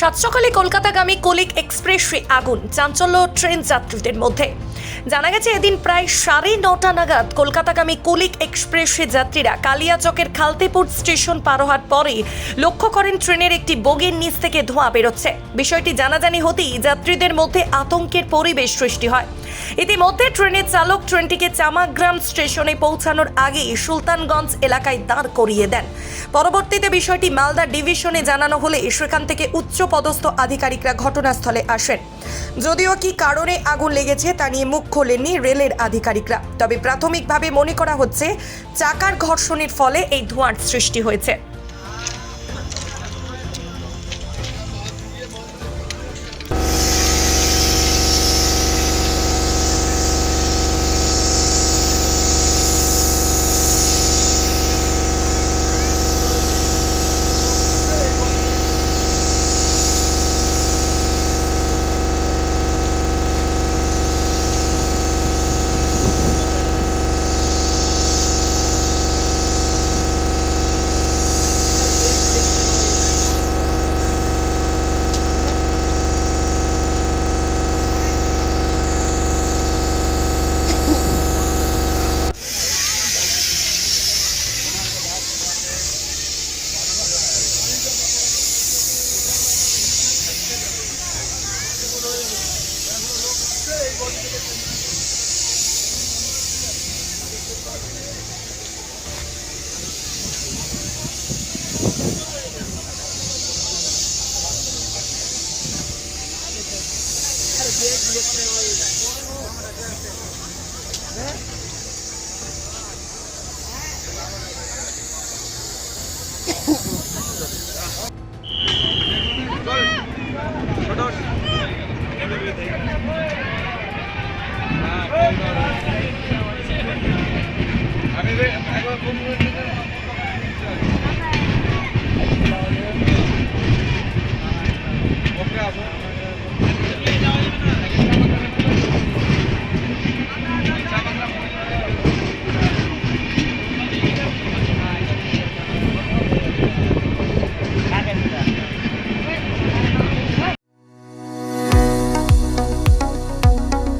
সাত সকালে কলকাতাগামী কলিক এক্সপ্রেসে আগুন, চাঞ্চল্য ট্রেন যাত্রীদের মধ্যে। জানা গেছে, এদিন প্রায় সাড়ে নটা নাগাদ কলকাতাগামী কলিক এক্সপ্রেসে যাত্রীরা কালিয়াচকের খালতেপুর স্টেশন পার হওয়ার পরে লক্ষ্য করেন ট্রেনের একটি বগির নিচ থেকে ধোঁয়া বেরোচ্ছে। বিষয়টি জানাজানি হতেই যাত্রীদের মধ্যে আতঙ্কের পরিবেশ সৃষ্টি হয়। ইতিমধ্যে ট্রেনের চালক ট্রেনটিকে চামাগ্রাম স্টেশনে পৌঁছানোর আগেই সুলতানগঞ্জ এলাকায় দাঁড় করিয়ে দেন। পরবর্তীতে বিষয়টি মালদা ডিভিশনে জানানো হলে সেখান থেকে উচ্চ পদস্থ আধিকারিকরা ঘটনাস্থলে আসেন। যদিও কি কারণে আগুন লেগেছে তা নিয়ে মুখ খোলেননি রেলের আধিকারিকরা। তবে প্রাথমিকভাবে মনে করা হচ্ছে, চাকার ঘর্ষণের ফলে এই ধোঁয়ার সৃষ্টি হয়েছে। going to আমি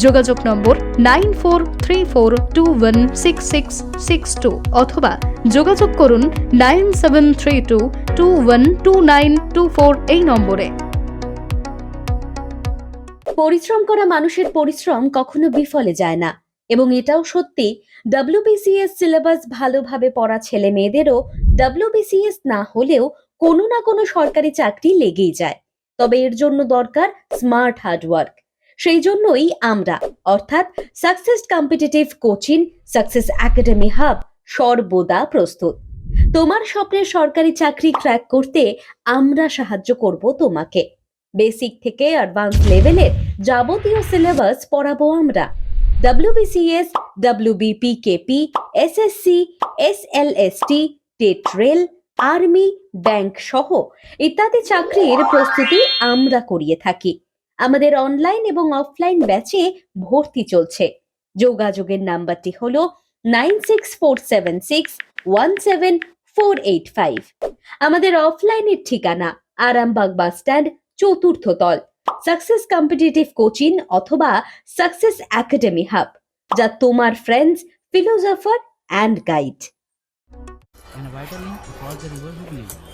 যোগাযোগ number nine four three four two one six six six two অথবা যোগাযোগ করুন nine seven three two two one two nine two four এই নম্বরে। পরিশ্রম করা মানুষের পরিশ্রম কখনো বিফলে যায় না এবং এটাও সত্যি ডাব্লিউবিসিএস সিলেবাস ভালোভাবে পড়া ছেলে মেয়েদেরও ডাব্লিউবিসিএস না হলেও কোনো না কোনো সরকারি চাকরি লেগেই যায়। তবে এর জন্য দরকার স্মার্ট হার্ডওয়ার্ক সেই জন্যই আমরা, অর্থাৎ success competitive coaching success academy hub সর্বদা প্রস্তুত। তোমার স্বপ্নের সরকারি চাকরি ক্র্যাক করতে আমরা সাহায্য করব তোমাকে। বেসিক থেকে অ্যাডভান্স লেভেলের যাবতীয় সিলেবাস পড়াবো আমরা। WBCS WBPKP SSC SLST TET rail army bank সহ ইত্যাদি চাকরির প্রস্তুতি আমরা করিয়ে থাকি। আমাদের অনলাইন এবং অফলাইন ব্যাচে ভর্তি চলছে। যোগাযোগের নাম্বারটি হল nine six four seven six one seven four eight five আমাদের অফলাইনের ঠিকানা আরামবাগ বাস স্ট্যান্ড চতুর্থ তল। সাকসেস কম্পিটিটিভ কোচিং অথবা সাকসেস একাডেমি হাব যা তোমার ফ্রেন্ডস ফিলোজফার অ্যান্ড গাইড